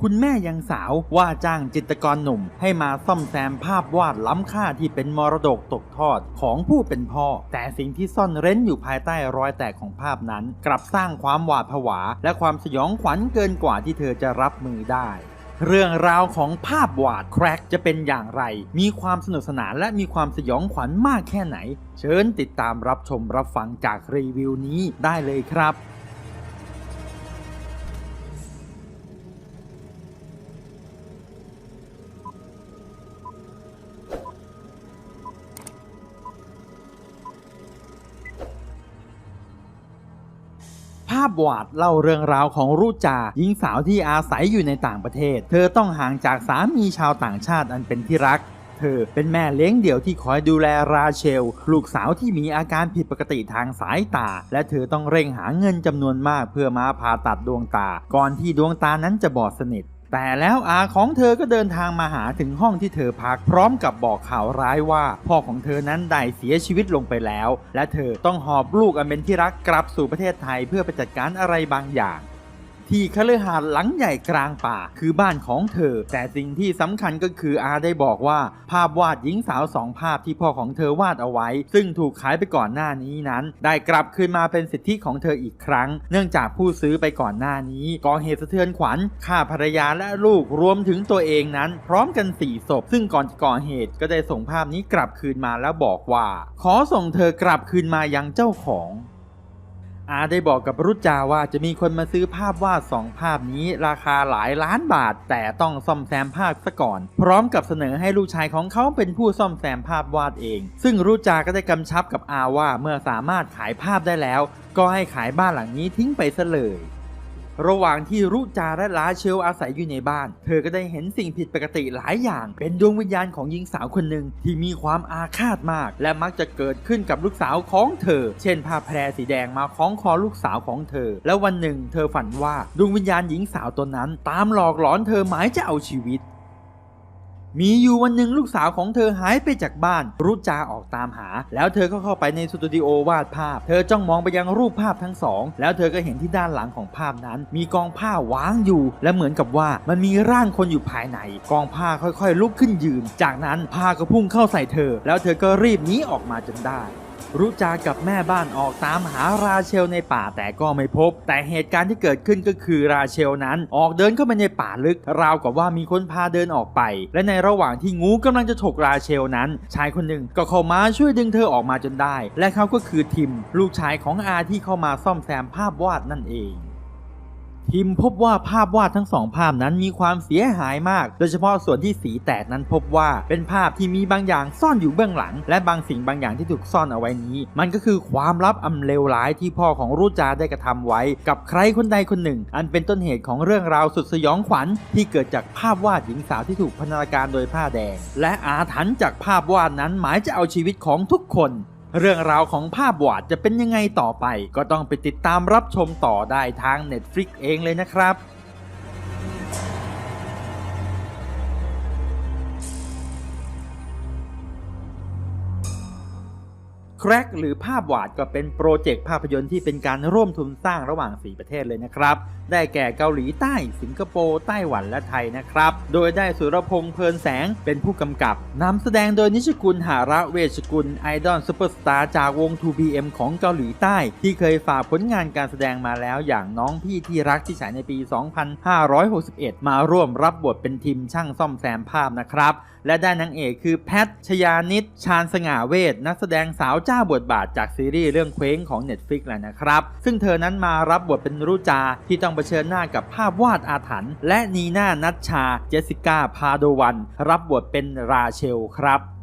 คุณแม่ยังสาวว่าจ้างจิตรกรหนุ่ม ให้มาซ่อมแซมภาพวาดล้ำค่าที่เป็นมรดกตกทอดของผู้เป็นพ่อ แต่สิ่งที่ซ่อนเร้นอยู่ภายใต้รอยแตกของภาพนั้น กลับสร้างความหวาดผวา และความสยองขวัญเกินกว่าที่เธอจะรับมือได้เรื่องราวของภาพวาดแครกจะเป็นอย่างไร มีความสนุกสนานและมีความสยองขวัญมากแค่ไหน เชิญติดตามรับชมรับฟังจากรีวิวนี้ได้เลยครับาพวาดเล่าเรื่องราวของรูจาหญิงสาวที่อาศัยอยู่ในต่างประเทศ เธอต้องห่างจากสามีชาวต่างชาติอันเป็นที่รักเธอเป็นแม่เลี้ยงเดี่ยวที่คอยดูแลราเชล ลูกสาวที่มีอาการผิดปกติทางสายตา และเธอต้องเร่งหาเงินจำนวนมากเพื่อมาผ่าตัดดวงตา ก่อนที่ดวงตานั้นจะบอดสนิท แต่แล้วอาของเธอก็เดินทางมาหาถึงห้องที่เธอพักพร้อมกับบอกข่าวร้ายว่า พ่อของเธอนั้นได้เสียชีวิตลงไปแล้ว และเธอต้องหอบลูกอันเป็นที่รักกลับสู่ประเทศไทยเพื่อไปจัดการอะไรบางอย่าง ที่คฤหาสน์หลังใหญ่กลางป่า คือบ้านของเธอ แต่สิ่งที่สำคัญก็คืออาได้บอกว่า ภาพวาดหญิงสาวสองภาพที่พ่อของเธอวาดเอาไว้ ซึ่งถูกขายไปก่อนหน้านี้นั้น ได้กลับคืนมาเป็นสิทธิของเธออีกครั้ง เนื่องจากผู้ซื้อไปก่อนหน้านี้ก่อเหตุสะเทือนขวัญฆ่าภรรยาและลูกรวมถึงตัวเองนั้น พร้อมกันสี่ศพซึ่งก่อนจะก่อเหตุก็ได้ส่งภาพนี้กลับคืนมาแล้วบอกว่า ขอส่งเธอกลับคืนมายังเจ้าของ อาได้บอกกับรุจาว่าจะมีคนมาซื้อภาพวาดสองภาพนี้ราคาหลายล้านบาท แต่ต้องซ่อมแซมภาพซะก่อน พร้อมกับเสนอให้ลูกชายของเขาเป็นผู้ซ่อมแซมภาพวาดเอง ซึ่งรุจาก็ได้กำชับกับอาว่าเมื่อสามารถขายภาพได้แล้ว ก็ให้ขายบ้านหลังนี้ทิ้งไปซะเลย ระหว่างที่รุจาและลาเชลอาศัยอยู่ในบ้าน เธอก็ได้เห็นสิ่งผิดปกติหลายอย่าง เป็นดวงวิญญาณของหญิงสาวคนหนึ่งที่มีความอาฆาตมาก และมักจะเกิดขึ้นกับลูกสาวของเธอ เช่นผ้าแพรสีแดงมาคล้องคอลูกสาวของเธอ แล้ววันหนึ่ง เธอฝันว่าดวงวิญญาณหญิงสาวตนนั้น ตามหลอกหลอนเธอหมายจะเอาชีวิต มีอยู่วันหนึ่งลูกสาวของเธอหายไปจากบ้าน รุจาออกตามหา แล้วเธอก็เข้าไปในสตูดิโอวาดภาพ เธอจ้องมองไปยังรูปภาพทั้งสอง แล้วเธอก็เห็นที่ด้านหลังของภาพนั้น มีกองผ้าวางอยู่ และเหมือนกับว่ามันมีร่างคนอยู่ภายใน กองผ้าค่อยๆลุกขึ้นยืน จากนั้นผ้าก็พุ่งเข้าใส่เธอ แล้วเธอก็รีบหนีออกมาจนได้ รุจากับแม่บ้านออกตามหาราเชลในป่าแต่ก็ไม่พบ แต่เหตุการณ์ที่เกิดขึ้นก็คือราเชลนั้นออกเดินเข้าไปในป่าลึก ราวกับว่ามีคนพาเดินออกไป และในระหว่างที่งูกำลังจะฉกราเชลนั้น ชายคนหนึ่งก็เข้ามาช่วยดึงเธอออกมาจนได้ และเขาก็คือทิม ลูกชายของอาที่เข้ามาซ่อมแซมภาพวาดนั่นเอง ทิมพบว่าภาพวาดทั้งสองภาพนั้นมีความเสียหายมาก โดยเฉพาะส่วนที่สีแตกนั้นพบว่าเป็นภาพที่มีบางอย่างซ่อนอยู่เบื้องหลัง และบางสิ่งบางอย่างที่ถูกซ่อนเอาไว้นี้ มันก็คือความลับอันเลวร้ายที่พ่อของรูจาได้กระทำไว้ กับใครคนใดคนหนึ่ง อันเป็นต้นเหตุของเรื่องราวสุดสยองขวัญ ที่เกิดจากภาพวาดหญิงสาวที่ถูกพนาการโดยผ้าแดง และอาถรรพ์จากภาพวาดนั้นหมายจะเอาชีวิตของทุกคน เรื่องราวของภาพวาดจะเป็นยังไงต่อไป ก็ต้องไปติดตามรับชมต่อได้ทาง Netflix เองเลยนะครับ แครกหรือภาพวาดก็เป็นโปรเจกต์ภาพยนตร์ที่เป็นการร่วมทุนสร้างระหว่าง 4 ประเทศเลยนะครับ ได้แก่เกาหลีใต้ สิงคโปร์ ไต้หวันและไทยนะครับ โดยได้สุรพงษ์เพลินแสงเป็นผู้กำกับนำแสดงโดยนิชกุลหาระเวชกุลไอดอลซูเปอร์สตาร์จากวง 2PM ของเกาหลีใต้ ที่เคยฝากผลงานการแสดงมาแล้วอย่างน้องพี่ที่รักที่ฉายในปี 2561 มาร่วมรับบทเป็นทีมช่างซ่อมแซมภาพนะครับและได้นางเอกคือแพทชยานิตชาญสง่าเวทนักแสดงสาวเจ้าบทบาทจากซีรีส์เรื่องเคว้งของ Netflix แหละนะครับ ซึ่งเธอนั้นมารับบทเป็นรุจาที่ต้องเผชิญหน้ากับภาพวาดอาถรรพ์และนีน่านัชชา เจสสิก้าพาโดวัน รับบทเป็นราเชลครับ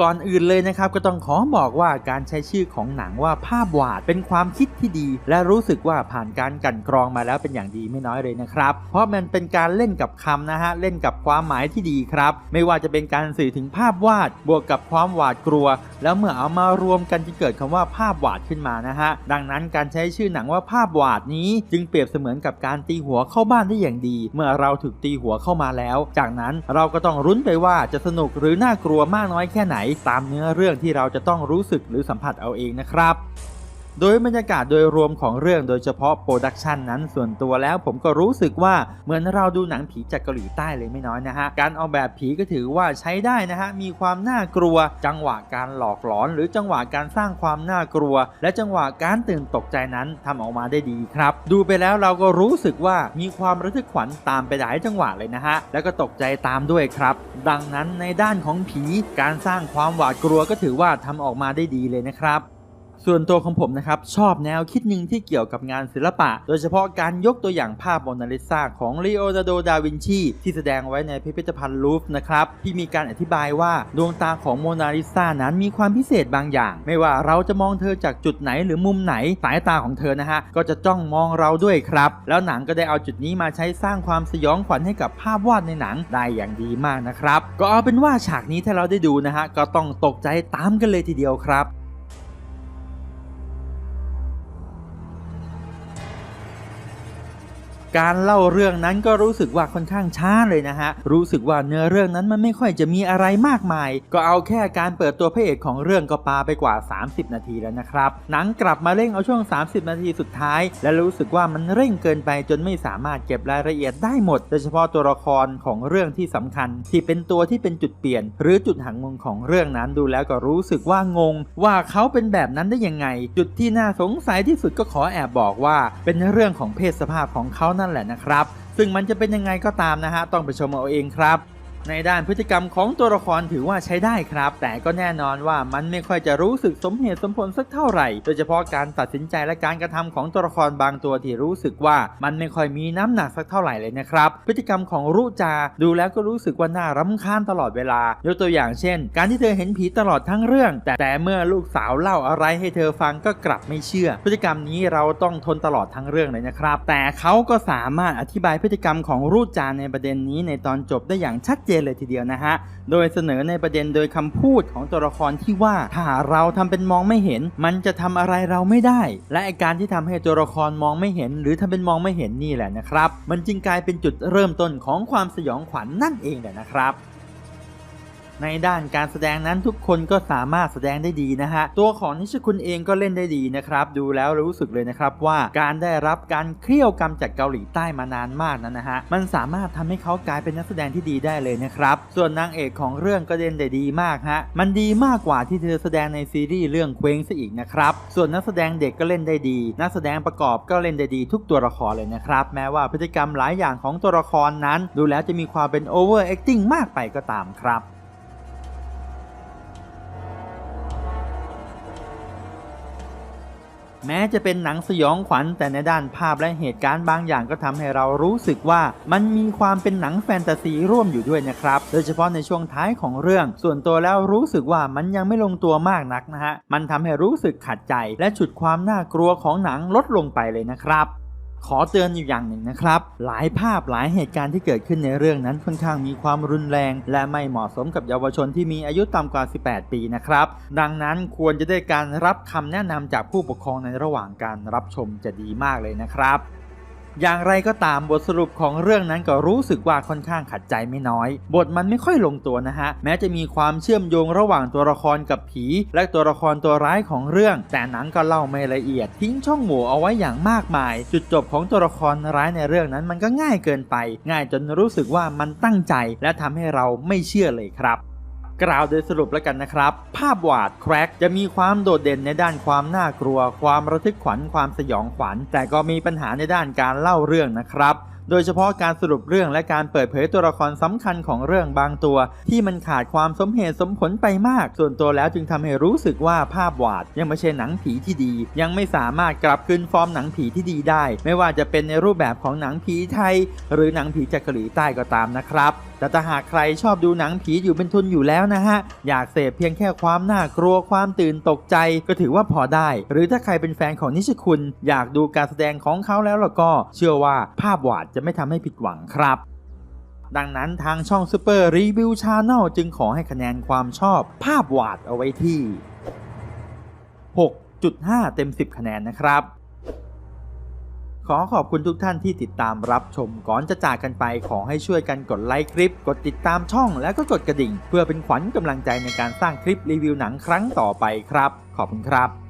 ก่อนอื่นเลยนะครับก็ต้องขอบอกว่าการใช้ชื่อของหนังว่าภาพวาดเป็นความคิดที่ดี และรู้สึกว่าผ่านการกันกรองมาแล้วเป็นอย่างดีไม่น้อยเลยนะครับ เพราะมันเป็นการเล่นกับคำนะฮะเล่นกับความหมายที่ดีครับ ไม่ว่าจะเป็นการสื่อถึงภาพวาด บวกกับความหวาดกลัว แล้วเมื่อเอามารวมกันจะเกิดคำว่าภาพวาดขึ้นมานะฮะดังนั้นการใช้ชื่อหนังว่าภาพวาดนี้ จึงเปรียบเสมือนกับการตีหัวเข้าบ้านได้อย่างดี เมื่อเราถูกตีหัวเข้ามาแล้ว จากนั้นเราก็ต้องรุ้นไปว่าจะสนุกหรือน่ากลัวมากน้อยแค่ไหนตามเนื้อเรื่องที่เราจะต้องรู้สึกหรือสัมผัสเอาเองนะครับ โดยบรรยากาศโดยรวมของเรื่องโดยเฉพาะโปรดักชันนั้นส่วนตัวแล้วผมก็รู้สึกว่าเหมือนเราดูหนังผีจากเกาหลีใต้เลยไม่น้อยนะฮะ การออกแบบผีก็ถือว่าใช้ได้นะฮะ มีความน่ากลัว จังหวะการหลอกหลอน หรือจังหวะการสร้างความน่ากลัว และจังหวะการตื่นตกใจนั้นทำออกมาได้ดีครับ ดูไปแล้วเราก็รู้สึกว่ามีความระทึกขวัญตามไปหลายจังหวะเลยนะฮะ แล้วก็ตกใจตามด้วยครับ ดังนั้นในด้านของผีการสร้างความหวาดกลัวก็ถือว่าทำออกมาได้ดีเลยนะครับ ส่วนตัวของผมนะครับชอบแนวคิดหนึ่งที่เกี่ยวกับงานศิลปะ โดยเฉพาะการยกตัวอย่างภาพโมนาลิซาของลีโอนาร์โด ดาวินชี ที่แสดงไว้ในพิพิธภัณฑ์ลูฟ์นะครับ ที่มีการอธิบายว่าดวงตาของโมนาลิซานั้นมีความพิเศษบางอย่าง ไม่ว่าเราจะมองเธอจากจุดไหนหรือมุมไหนสายตาของเธอนะฮะ ก็จะจ้องมองเราด้วยครับ แล้วหนังก็ได้เอาจุดนี้มาใช้สร้างความสยองขวัญให้กับภาพวาดในหนังได้อย่างดีมากนะครับก็เอาเป็นว่าฉากนี้ถ้าเราได้ดูนะฮะก็ต้องตกใจตามกันเลยทีเดียวครับ การเล่าเรื่องนั้นก็รู้สึกว่าค่อนข้างช้าเลยนะฮะ รู้สึกว่าเนื้อเรื่องนั้นมันไม่ค่อยจะมีอะไรมากมาย ก็เอาแค่การเปิดตัวพระเอกของเรื่องก็ปาไปกว่า 30 นาทีแล้วนะครับ หนังกลับมาเร่งเอาช่วง 30 นาทีสุดท้าย และรู้สึกว่ามันเร่งเกินไปจนไม่สามารถเก็บรายละเอียดได้หมด โดยเฉพาะตัวละครของเรื่องที่สำคัญ ที่เป็นตัวที่เป็นจุดเปลี่ยน หรือจุดหักมุมของเรื่องนั้นดูแล้วก็รู้สึกว่างง ว่าเขาเป็นแบบนั้นได้ยังไง จุดที่น่าสงสัยที่สุดก็ขอแอบบอกว่า เป็นเรื่องของเพศสภาพของเขานั่นแหละนะครับ ซึ่งมันจะเป็นยังไงก็ตามนะฮะต้องไปชมเอาเองครับ ในด้านพฤติกรรมของตัวละครถือว่าใช้ได้ครับ แต่ก็แน่นอนว่ามันไม่ค่อยจะรู้สึกสมเหตุสมผลสักเท่าไหร่ โดยเฉพาะการตัดสินใจและการกระทำของตัวละครบางตัวที่รู้สึกว่ามันไม่ค่อยมีน้ำหนักสักเท่าไหร่เลยนะครับ พฤติกรรมของรุจาดูแล้วก็รู้สึกว่าน่ารำคาญตลอดเวลา ยกตัวอย่างเช่น การที่เธอเห็นผีตลอดทั้งเรื่อง แต่แต่เมื่อลูกสาวเล่าอะไรให้เธอฟังก็กลับไม่เชื่อ พฤติกรรมนี้เราต้องทนตลอดทั้งเรื่องเลยนะครับ แต่เขาก็สามารถอธิบายพฤติกรรมของรูจาในประเด็นนี้ในตอนจบได้อย่างชัดเจนเลยทีเดียวนะฮะ โดยเสนอในประเด็นโดยคำพูดของตัวละครที่ว่าถ้าเราทำเป็นมองไม่เห็น มันจะทำอะไรเราไม่ได้ และอาการที่ทำให้ตัวละครมองไม่เห็น หรือทำเป็นมองไม่เห็นนี่แหละนะครับ มันจึงกลายเป็นจุดเริ่มต้นของความสยองขวัญนนั่นเองแหละนะครับ ในด้านการแสดงนั้นทุกคนก็สามารถแสดงได้ดีนะฮะ ตัวของนิชคุณเองก็เล่นได้ดีนะครับ ดูแล้วรู้สึกเลยนะครับว่าการได้รับการเคี่ยวกรรมจากเกาหลีใต้มานานมากนั้นนะฮะ มันสามารถทำให้เขากลายเป็นนักแสดงที่ดีได้เลยนะครับ ส่วนนางเอกของเรื่องก็เล่นได้ดีมากฮะ มันดีมากกว่าที่เธอแสดงในซีรีส์เรื่องเคว้งซะอีกนะครับ ส่วนนักแสดงเด็กก็เล่นได้ดี นักแสดงประกอบก็เล่นได้ดีทุกตัวละครเลยนะครับ แม้ว่าพฤติกรรมหลายอย่างของตัวละครนั้น ดูแล้วจะมีความเป็น over acting มากไปก็ตามครับ แม้จะเป็นหนังสยองขวัญแต่ในด้านภาพและเหตุการณ์บางอย่างก็ทำให้เรารู้สึกว่ามันมีความเป็นหนังแฟนตาซีร่วมอยู่ด้วยนะครับ โดยเฉพาะในช่วงท้ายของเรื่อง ส่วนตัวแล้วรู้สึกว่ามันยังไม่ลงตัวมากนักนะฮะ มันทำให้รู้สึกขัดใจและฉุดความน่ากลัวของหนังลดลงไปเลยนะครับ ขอเตือนอยู่อย่างหนึ่งนะครับ หลายภาพหลายเหตุการณ์ที่เกิดขึ้นในเรื่องนั้นค่อนข้างมีความรุนแรง และไม่เหมาะสมกับเยาวชนที่มีอายุต่ำกว่า 18 ปีนะครับ ดังนั้นควรจะได้การรับคำแนะนำจากผู้ปกครองในระหว่างการรับชมจะดีมากเลยนะครับ อย่างไรก็ตามบทสรุปของเรื่องนั้นก็รู้สึกว่าค่อนข้างขัดใจไม่น้อย บทมันไม่ค่อยลงตัวนะฮะ แม้จะมีความเชื่อมโยงระหว่างตัวละครกับผี และตัวละครตัวร้ายของเรื่อง แต่หนังก็เล่าไม่ละเอียด ทิ้งช่องโหว่เอาไว้อย่างมากมาย จุดจบของตัวละครร้ายในเรื่องนั้นมันก็ง่ายเกินไป ง่ายจนรู้สึกว่ามันตั้งใจ และทำให้เราไม่เชื่อเลยครับ กล่าวโดยสรุปแล้วกันนะครับ ภาพวาดแครกจะมีความโดดเด่นในด้านความน่ากลัว ความระทึกขวัญความสยองขวัญ แต่ก็มีปัญหาในด้านการเล่าเรื่องนะครับโดยเฉพาะการสรุปเรื่องและการเปิดเผยตัวละครสำคัญของเรื่องบางตัว ที่มันขาดความสมเหตุสมผลไปมาก ส่วนตัวแล้วจึงทำให้รู้สึกว่าภาพวาดยังไม่ใช่หนังผีที่ดี ยังไม่สามารถกลับคืนฟอร์มหนังผีที่ดีได้ ไม่ว่าจะเป็นในรูปแบบของหนังผีไทย หรือหนังผีจากเกาหลีใต้ก็ตามนะครับ แต่ถ้าหากใครชอบดูหนังผีอยู่เป็นทุนอยู่แล้วนะฮะ อยากเสพเพียงแค่ความน่ากลัวความตื่นตกใจก็ถือว่าพอได้ หรือถ้าใครเป็นแฟนของนิชคุณ อยากดูการแสดงของเขาแล้วล่ะก็ เชื่อว่าภาพวาดจะไม่ทำให้ผิดหวังครับดังนั้นทางช่อง Super Review Channel จึงขอให้คะแนนความชอบภาพวาดเอาไว้ที่ 6.5 เต็ม 10 คะแนนนะครับ ขอขอบคุณทุกท่านที่ติดตามรับชมก่อนจะจากกันไปขอให้ช่วยกันกดไลค์คลิป กดติดตามช่องแล้วก็กดกระดิ่ง เพื่อเป็นขวัญกำลังใจในการสร้างคลิปรีวิวหนังครั้งต่อไปครับ ขอบคุณครับ